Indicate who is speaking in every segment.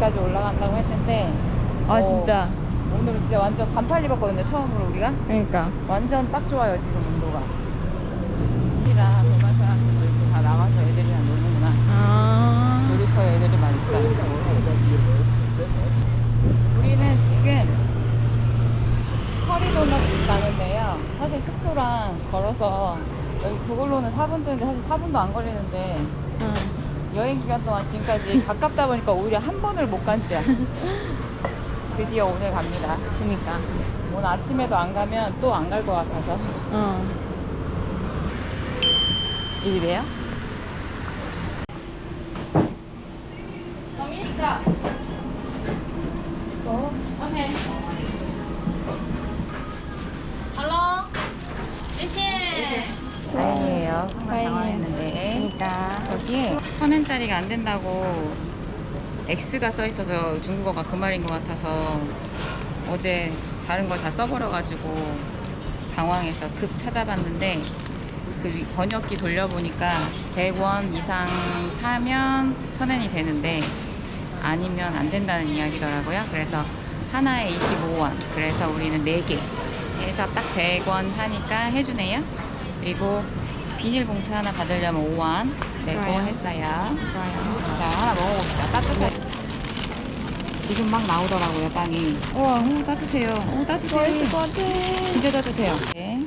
Speaker 1: 높이까지 올라간다고 했는데
Speaker 2: 아
Speaker 1: 어,
Speaker 2: 진짜.
Speaker 1: 오늘은 진짜 완전 반팔 입었거든요. 처음으로 우리가
Speaker 2: 그러니까.
Speaker 1: 완전 딱 좋아요 지금 온도가. 이랑 대만 사람들도 이렇게 다 나가서 애들이랑 노는구나.
Speaker 2: 아.
Speaker 1: 놀이터에 애들이 많이 있어요. 우리는 지금 커리도넛 가는데요. 사실 숙소랑 걸어서 여기 그걸로는 4분 도인데 사실 4분도 안 걸리는데
Speaker 2: 응.
Speaker 1: 여행 기간 동안 지금까지 가깝다 보니까 오히려 한 번을 못 간지야. 드디어 오늘 갑니다.
Speaker 2: 그러니까.
Speaker 1: 오늘 아침에도 안 가면 또 안 갈 것 같아서.
Speaker 2: 어.
Speaker 1: 이 집이에요? 정이니까. 어, 오케이.
Speaker 3: Hello，谢谢。
Speaker 1: 다행이에요. 순간
Speaker 2: 다행이에요.
Speaker 1: 당황했는데.
Speaker 2: 그러니까.
Speaker 1: 저기에 천 원짜리가 안 된다고 X가 써 있어서 중국어가 그 말인 것 같아서 어제 다른 걸 다 써버려가지고 당황해서 급 찾아봤는데 그 번역기 돌려보니까 100원 이상 사면 천 원이 되는데 아니면 안 된다는 이야기더라고요. 그래서 하나에 25원. 그래서 우리는 4개 해서 딱 100원 사니까 해주네요. 그리고 비닐봉투 하나 받으려면 5원 내고
Speaker 2: 좋아요.
Speaker 1: 했어요.
Speaker 2: 좋아요.
Speaker 1: 자, 하나 먹어봅시다. 따뜻해. 지금 막 나오더라고요, 빵이. 우와, 오, 따뜻해요. 오, 따뜻해.
Speaker 2: 것 같아.
Speaker 1: 진짜 따뜻해요. 네.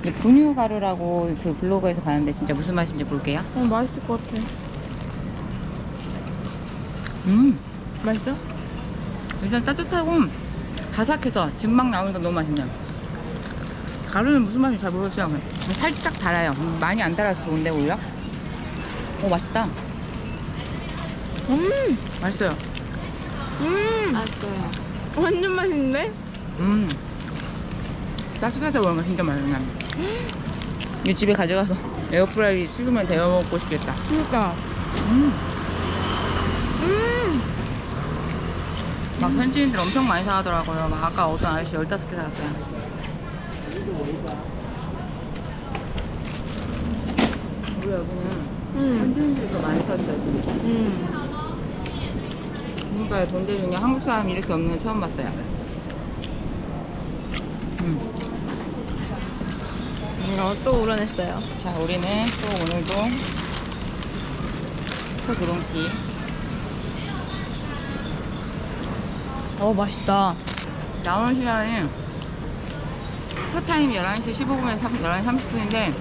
Speaker 1: 이제 분유 가루라고 그 블로그에서 봤는데 진짜 무슨 맛인지 볼게요.
Speaker 2: 어, 맛있을 것 같아.
Speaker 1: 음,
Speaker 2: 맛있어?
Speaker 1: 일단 따뜻하고 바삭해서 지금 막 나오니까 너무 맛있네요. 가루는 무슨 맛인지 잘 모르겠어요. 살짝 달아요. 음, 많이 안 달아서 좋은데 오히려. 오, 맛있다.
Speaker 2: 음.
Speaker 1: 맛있어요.
Speaker 2: 음.
Speaker 3: 맛있어요.
Speaker 2: 완전 맛있는데?
Speaker 1: 음. 따뜻해서 그런가 진짜 맛있네. 이 집에 가져가서 에어프라이기 식으면 데워 먹고 싶겠다.
Speaker 2: 그러니까.
Speaker 1: 음.
Speaker 2: 음.
Speaker 1: 막 현지인들 엄청 많이 사가더라고요. 막 아까 어떤 아저씨 15개 사갔어요. 우리 여기는
Speaker 2: 음.
Speaker 1: 현지인들이 더 많이 사있어요, 지금.
Speaker 2: 음.
Speaker 1: 그러니까 본대 중에 한국 사람이 이렇게 없는 건 처음 봤어요. 음.
Speaker 2: 어, 또 우러냈어요.
Speaker 1: 자, 우리는 또 오늘도 소두롱티. 어, 맛있다. 나오는 시간이 첫 타임이 11시 15분에서 11시 30분인데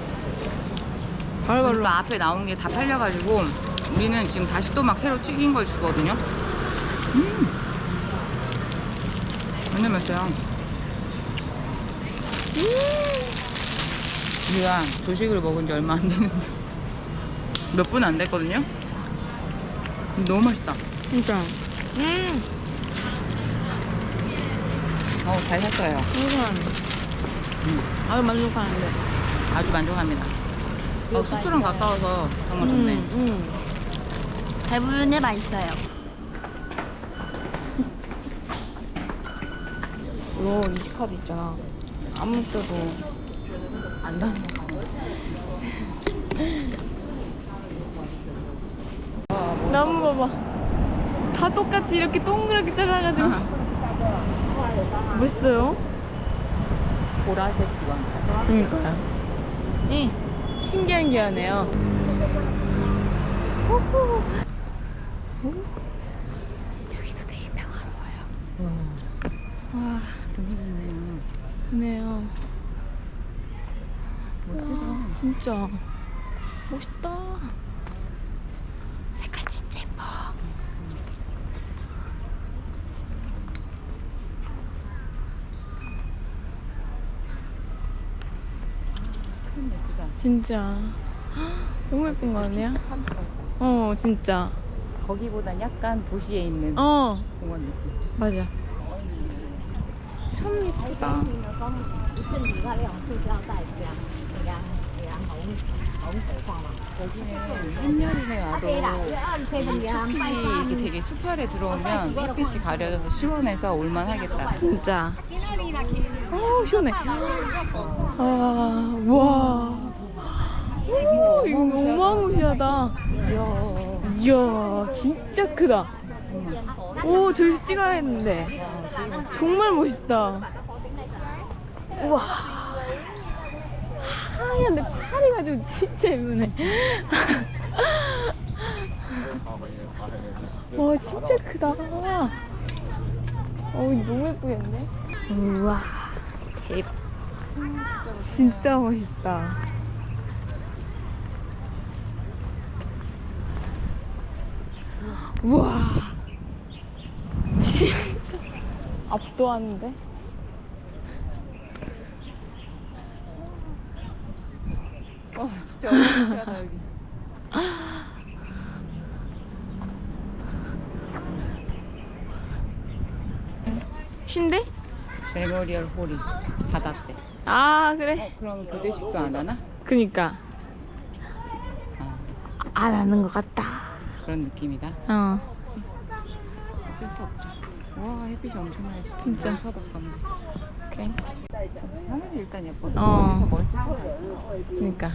Speaker 2: 바로바로.
Speaker 1: 앞에 나온 게 다 팔려가지고 우리는 지금 다시 또 막 새로 튀긴 걸 주거든요. 음. 완전 맛있어요. 우리가 조식을 먹은 지 얼마 안 됐는데 몇 분 안 됐거든요. 너무 맛있다.
Speaker 2: 그러니까. 음.
Speaker 1: 어, 잘 샀어요.
Speaker 2: 우선. 아주 만족하는데.
Speaker 1: 아주 만족합니다. 어, 숙소랑 가까워서 정말 좋네.
Speaker 2: 음. 음.
Speaker 3: 배부른데 맛있어요.
Speaker 2: 이거 이식카드 있잖아. 아무 때도 안 닿는 거. 나무 봐봐. 다 똑같이 이렇게 동그랗게 잘라가지고. 멋있어요?
Speaker 1: 보라색 기관.
Speaker 2: 그러니까요. 이 신기한 기하네요. 여기도 되게 평화로워요.
Speaker 1: 와, 분위기 있네요.
Speaker 2: 좋네요.
Speaker 1: 멋지다.
Speaker 2: 진짜 멋있다. 색깔 진짜 예뻐.
Speaker 1: 참 예쁘다.
Speaker 2: 진짜 너무 예쁜 거 아니야? 어 진짜.
Speaker 1: 거기보단 약간 도시에 있는
Speaker 2: 어
Speaker 1: 공원 느낌.
Speaker 2: 맞아. 참 예쁘다.
Speaker 3: 一阵子它用塑胶袋这样，这样这样红红水放嘛。
Speaker 1: 여기는 한여름에 와도 이 숲이 이렇게 되게 숲열에 들어오면 햇빛이 가려져서 시원해서 올만하겠다.
Speaker 2: 진짜. 어 시원해. 아 와. 오, 이거 어마무시하다. 이야, 진짜 크다. 오, 저기서 찍어야겠는데. 정말 멋있다. 우와. 하얀데 팔이 가지고 진짜 예쁘네. 와, 진짜 크다. 어, 너무 예쁘겠네. 우와, 대박. 진짜 멋있다. 우와. 진짜 압도하는데?
Speaker 1: 와 진짜 어마무시하다 여기.
Speaker 2: 쉰데?
Speaker 1: 메모리얼 홀이 닫았대.
Speaker 2: 아, 그래.
Speaker 1: 어 그럼 교대식도 안 하나?
Speaker 2: 그니까. 아안 하는 것 같다.
Speaker 1: 그런 느낌이다.
Speaker 2: 어.
Speaker 1: 어쩔 수 없죠. 와 햇빛이 엄청 많이 져.
Speaker 2: 진짜.
Speaker 1: 서독한데.
Speaker 2: 오케이.
Speaker 1: 하늘이 일단 예뻐.
Speaker 2: 어. 그니까.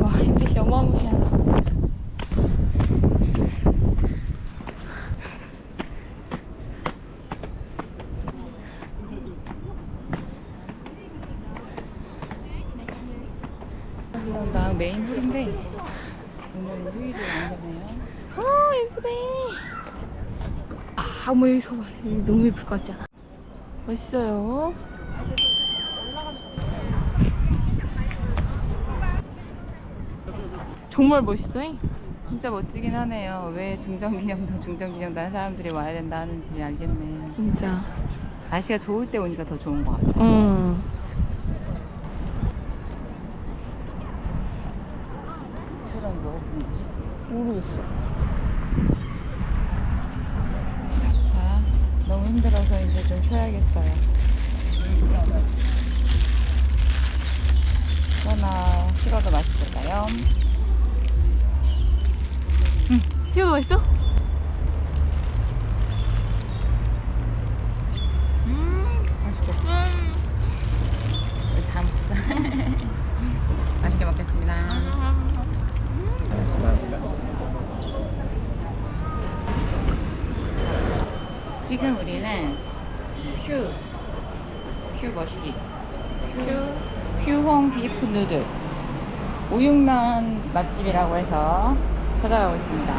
Speaker 2: 와, 햇빛이 어마무시하다.
Speaker 1: 나 메인 홀인데 오늘은 휴일을 안 가네요.
Speaker 2: 아, 예쁘네. 봐. 여기 너무 예쁠 것 같지 않아? 멋있어요. 정말 멋있어.
Speaker 1: 진짜 멋지긴 하네요. 왜 중정기념당 중정기념당 사람들이 와야 된다 하는지 알겠네.
Speaker 2: 진짜.
Speaker 1: 날씨가 좋을 때 오니까 더 좋은 것 같아.
Speaker 2: 응.
Speaker 1: 사람 뭐
Speaker 2: 모르겠어.
Speaker 1: 자, 너무 힘들어서 이제 좀 쉬어야겠어요. 하나 식어도 맛있을까요?
Speaker 2: 이거 맛있어?
Speaker 1: 음, 맛있고. 다 묻혔어. 맛있게 먹겠습니다. 지금 우리는 슈, 슈 머시기, 슈, 슈홍 비프 누들, 우육면 맛집이라고 해서 찾아가고 있습니다.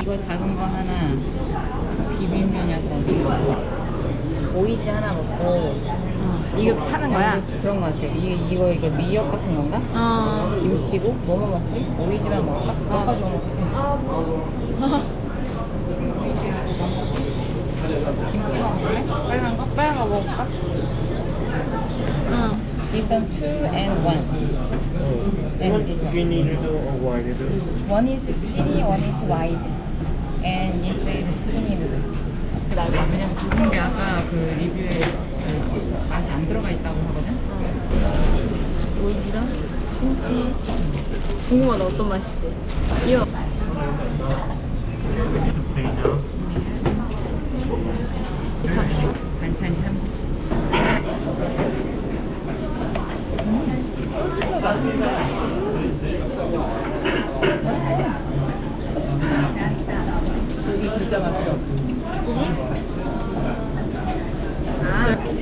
Speaker 1: 이거 작은 거 하나, 비빔면이었고, 오이지 하나 먹고,
Speaker 2: 이거 사는 거야?
Speaker 1: 아, 그런 거 같아. 이게 이거 이게 미역 같은 건가?
Speaker 2: 어.
Speaker 1: 김치고 뭐 먹었지? 오이지만 먹을까? 아까 뭐 먹었지? 오이지하고 뭐 먹지? 김치 먹을래? 빨간 거?
Speaker 2: 빨간 거 먹을까? 응.
Speaker 1: This one two and one. And this one.
Speaker 4: Skinny noodle or wide noodle?
Speaker 1: One is skinny, one is wide. And this is skinny noodle. 왜냐면 두분 게 아까 그 리뷰에 그 맛이 안 들어가 있다고 하거든?
Speaker 2: 오이지랑 김치. 궁금하다 어떤 맛일지.
Speaker 4: now.
Speaker 1: 반찬이 30씩. 고기 진짜 맛있어.
Speaker 2: 아,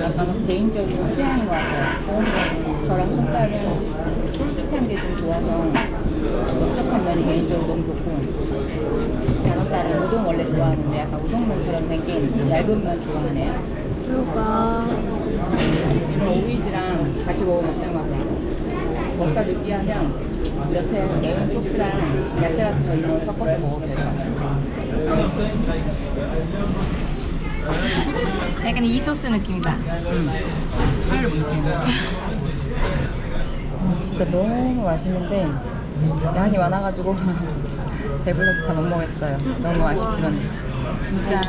Speaker 1: 약간 개인적인 취향인 것 같아요. 저랑 손발은 쫄깃한 게 좀 좋아서 넓적한 면이 개인적으로 너무 좋고 딸은 우동 원래 좋아하는데 약간 우동면처럼 생긴 얇은 면 좋아하네요.
Speaker 2: 그러니까.
Speaker 1: 이런 오이지랑 같이 먹으면 같아요. 먹다 느끼하면 옆에 매운 소스랑 야채 같은 거 이런 거 섞어서 먹으면 될것 같아요.
Speaker 2: 약간 이 소스 느낌이다.
Speaker 1: 차이를 못 느끼는 진짜 너무 맛있는데 양이 많아가지고 배불러서 다 못 먹겠어요. 너무 아쉽지만 진짜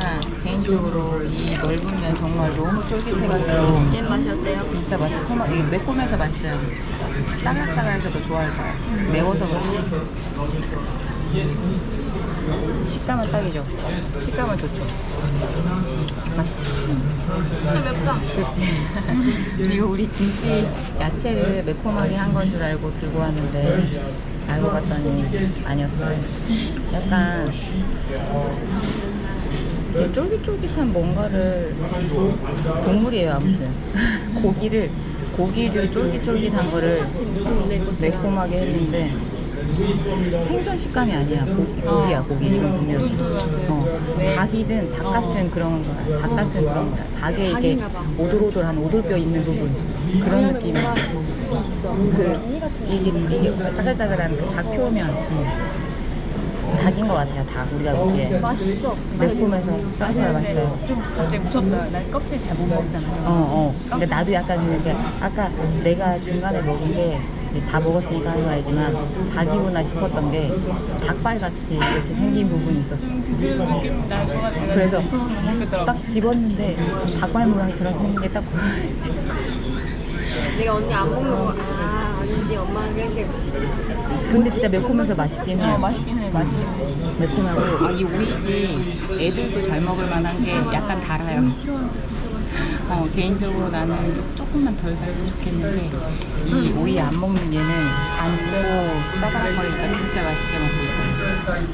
Speaker 1: 개인적으로 이 넓은 면 정말 너무 쫄깃해가지고
Speaker 2: 잼 맛이 어때요?
Speaker 1: 진짜 맛있어. 정말 이게 매콤해서 맛있어요. 싸글싸글해서 더 좋아할 거예요. 매워서 그렇지. 식감은 딱이죠. 식감은 좋죠. 맛있지.
Speaker 2: 진짜 맵다.
Speaker 1: 그렇지. 이거 우리 김치 야채를 매콤하게 한 건 줄 알고 들고 왔는데 알고 봤더니 아니었어요. 약간 되게 쫄깃쫄깃한 뭔가를 동물이에요 아무튼 고기를 고기를 쫄깃쫄깃한 거를 매콤하게 해준데 생선 식감이 아니야 고, 고기야 고기 이건 분명히 어, 닭이든 닭 같은 그런 거야 닭 같은 그런 거야 닭에 이게
Speaker 2: 닭인가 봐.
Speaker 1: 오돌오돌한 오돌뼈 있는 부분 그런 느낌이
Speaker 2: 있어.
Speaker 1: 그 이게 이게 짜글짜글한 그닭 표면 음. 닭인 것 같아요 닭 우리가 보기에
Speaker 2: 맛있어.
Speaker 1: 매콤해서 싸서 맛있어요
Speaker 2: 좀 갑자기 무섭다. 난 껍질 잘 못 먹잖아.
Speaker 1: 어, 어. 근데 나도 약간 그게 아까 내가 중간에 먹은 게 다 먹었으니까 하는 말이지만 닭이구나 싶었던 게 닭발같이 이렇게 생긴 부분이 있었어. 그래서 딱 집었는데 닭발 모양처럼 생긴 게딱
Speaker 2: 내가 언니 안 먹는 거, 아, 아니지. 엄마는 그렇게.
Speaker 1: 근데 진짜 매콤해서 맛있긴 해요.
Speaker 2: 어, 맛있긴 해, 맛있긴 해.
Speaker 1: 매콤하고 아, 이 오이지 애들도 잘 먹을 만한 게 약간 달아요. 어, 개인적으로 나는 조금만 덜 달고 좋겠는데 이 오이 안 먹는 얘는 단고 싸다락거리니까 진짜 맛있게 먹고 있어요.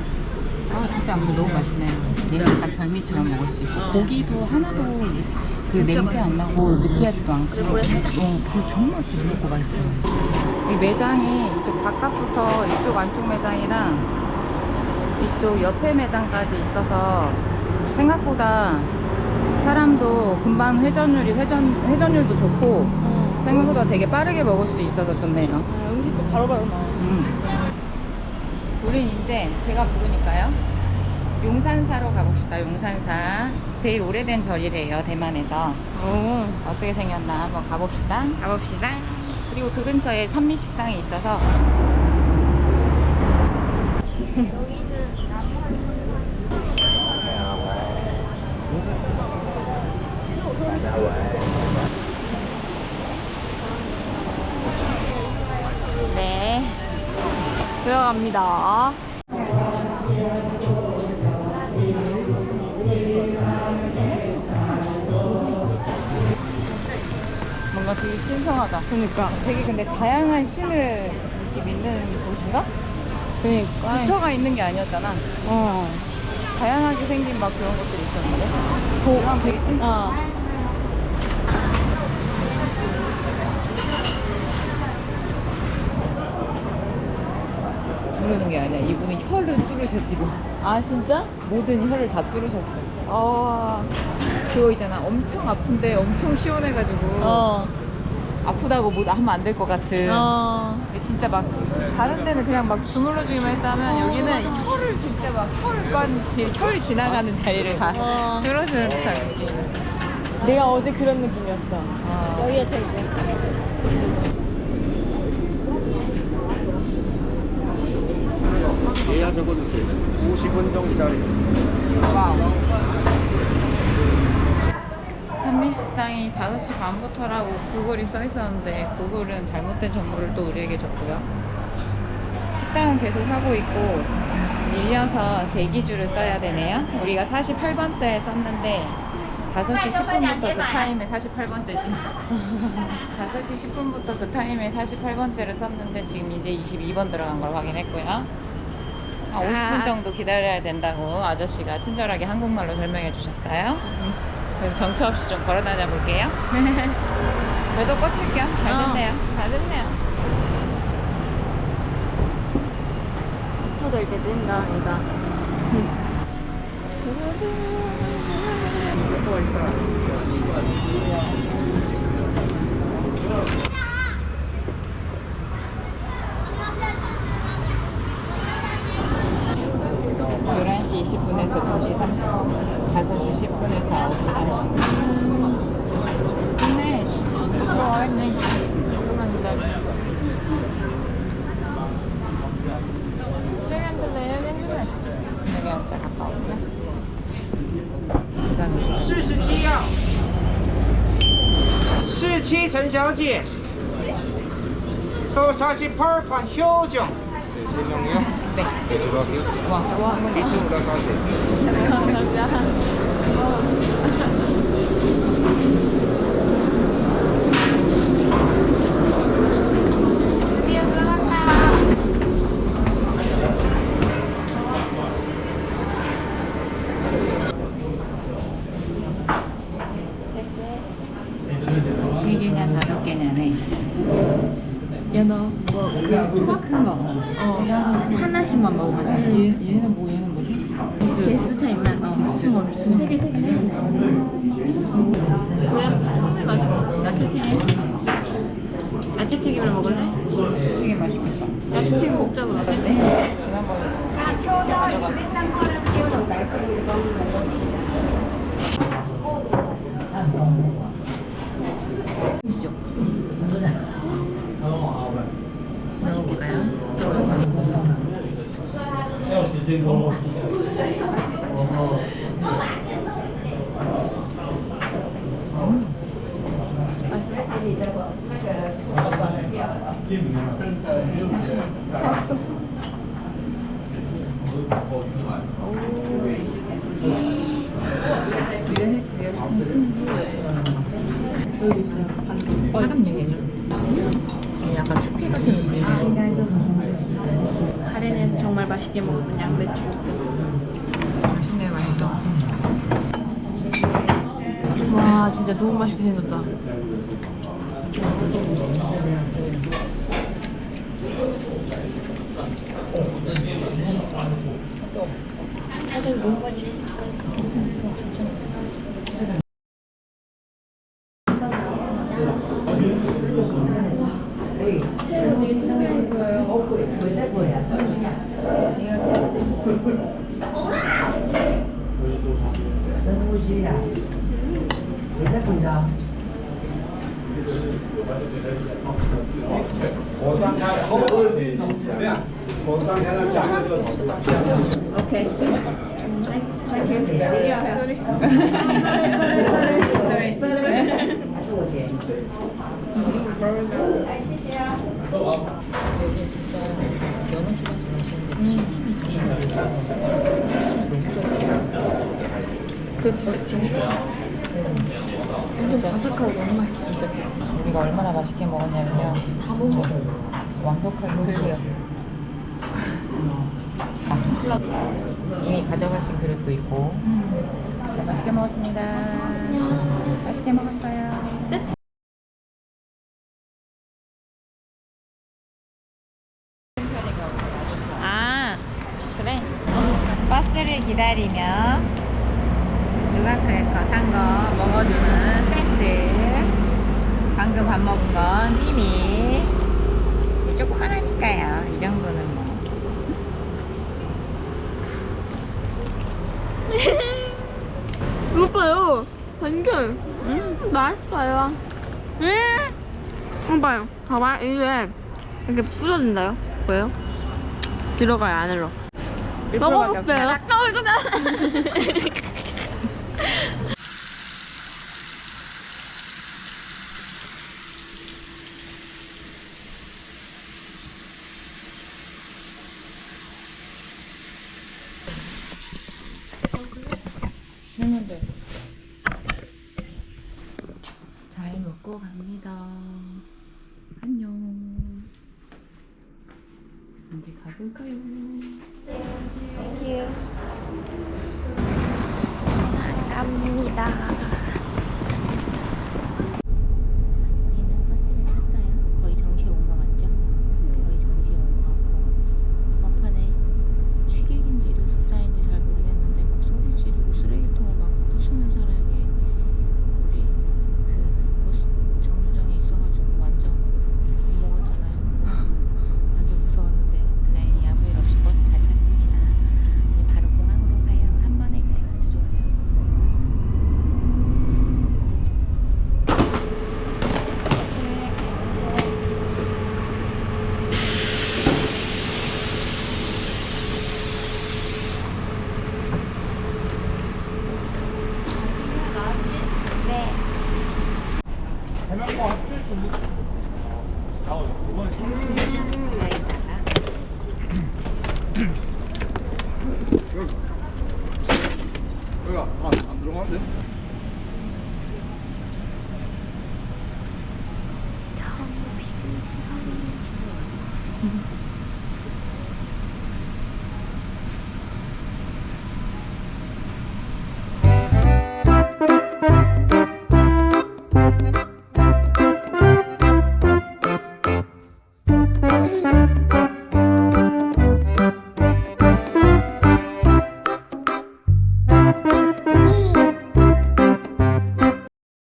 Speaker 1: 아 진짜 아무튼 너무 맛있네요. 얘는 약간 별미처럼 먹을 수 있고 고기도 하나도 그 냄새 안 나고 느끼하지도 않고 어, 그 정말 부드럽고 맛있어요. 이 매장이 이쪽 바깥부터 이쪽 안쪽 매장이랑 이쪽 옆에 매장까지 있어서 생각보다 사람도 금방 회전율이 회전 회전율도 좋고
Speaker 2: 어.
Speaker 1: 생각보다 되게 빠르게 먹을 수 있어서 좋네요.
Speaker 2: 아, 음식도 바로바로 나와.
Speaker 1: 음. 우린 이제 배가 부르니까요. 용산사로 가봅시다. 용산사 제일 오래된 절이래요 대만에서
Speaker 2: 오.
Speaker 1: 어떻게 생겼나 한번 가봅시다.
Speaker 2: 가봅시다.
Speaker 1: 그리고 그 근처에 산미식당이 있어서 네.
Speaker 2: 들어갑니다.
Speaker 1: 뭔가 되게 신선하다. 그러니까 되게 근데 다양한 신을 이렇게 믿는 곳인가?
Speaker 2: 그니까.
Speaker 1: 부처가 있는 게 아니었잖아.
Speaker 2: 어.
Speaker 1: 다양하게 생긴 막 그런 것들이 있었는데. 도감 되겠지?
Speaker 2: 어.
Speaker 1: 모르는 게 아니야. 이분은 혀를 뚫으셔 지금.
Speaker 2: 아, 진짜?
Speaker 1: 모든 혀를 다 뚫으셨어.
Speaker 2: 어.
Speaker 1: 그거 있잖아. 엄청 아픈데 엄청 시원해가지고
Speaker 2: 어.
Speaker 1: 아프다고 뭐 하면 안 될 것 같은.
Speaker 2: 어.
Speaker 1: 진짜 막 다른 데는 그냥 막 주물러 주기만 했다면 여기는 혀를 진짜 막 혈관 지, 혈 지나가는 자리를 다
Speaker 2: 어.
Speaker 1: 뚫어주는 듯한 느낌.
Speaker 2: 내가 어제 그런 느낌이었어.
Speaker 1: 어.
Speaker 2: 여기가 제일 좋았어.
Speaker 4: 예약 적어주세요. 50분 정도 기다려요.
Speaker 1: 와우. 산미식당이 5시 반부터라고 구글이 써 있었는데 구글은 잘못된 정보를 또 우리에게 줬고요. 식당은 계속 하고 있고 밀려서 대기줄을 써야 되네요. 우리가 48번째에 썼는데 5시 10분부터 그 타임에 48번째지. 5시 10분부터 그 타임에 48번째를 썼는데 지금 이제 22번 들어간 걸 확인했고요. 한 50분 정도 기다려야 된다고 아저씨가 친절하게 한국말로 설명해 주셨어요. 그래서 정처 없이 좀 걸어 다녀 볼게요. 그래도 꽂힐 겸잘
Speaker 2: 어.
Speaker 1: 됐네요.
Speaker 2: 잘 됐네요. 부처 될때 된다,
Speaker 5: 10분에서 2시 30분, 5시 10분에서 9시 30분. 근데 좋아했네. 四十七呀，四七陈小姐，多少是八款香酒？谢谢香酒。
Speaker 1: 네.
Speaker 5: 네, 들어갈게요
Speaker 1: 와, 와.
Speaker 5: 이쪽으로 가세요
Speaker 1: 세 개냐 다섯 개냐네.
Speaker 2: 연어.
Speaker 1: 큰 거.
Speaker 2: 어. 하나씩만 먹으면 돼.
Speaker 1: 얘, 얘는 뭐 얘는 뭐지?
Speaker 2: 게스 차이만.
Speaker 1: 어,
Speaker 2: 게스. 세개 세 개. 그냥 처음에 야채튀김. 야채튀김을 먹을래?
Speaker 1: 되게 맛있겠다.
Speaker 2: 야채튀김 먹자 그러면.
Speaker 1: 지난번에
Speaker 2: 맛있겠다.
Speaker 1: 차갑네 얘는. 약간 숙회 같은 느낌이네.
Speaker 2: 카레는 정말 맛있게 먹는 양배추.
Speaker 1: 맛있네 맛있어.
Speaker 2: 와 진짜 너무 맛있게 생겼다.
Speaker 1: 진짜 연어 초밥 좋아하시는데 튀김이 정말 너무 좋아. 그 진짜 그런 진짜 바삭하고 너무 맛있어. 진짜 우리가 얼마나 맛있게 먹었냐면요. 다 먹어. 완벽하게 클리어. 아, 이미 가져가신 그릇도 있고. 진짜 맛있게 먹었습니다. 맛있게 먹었어요. 아, 그래. 버스를 기다리며 누가 크래커 산거 먹어주는 센스. 방금 밥 먹은 건 비밀. 이 조그만하니까요. 이 정도는 뭐.
Speaker 2: 이거 봐요. 완전 음, 맛있어요. 음, 이거 봐요. 봐봐 이게 이렇게 부서진다요. 보여요? 들어가요 안으로. 먹어볼게요. 어 이거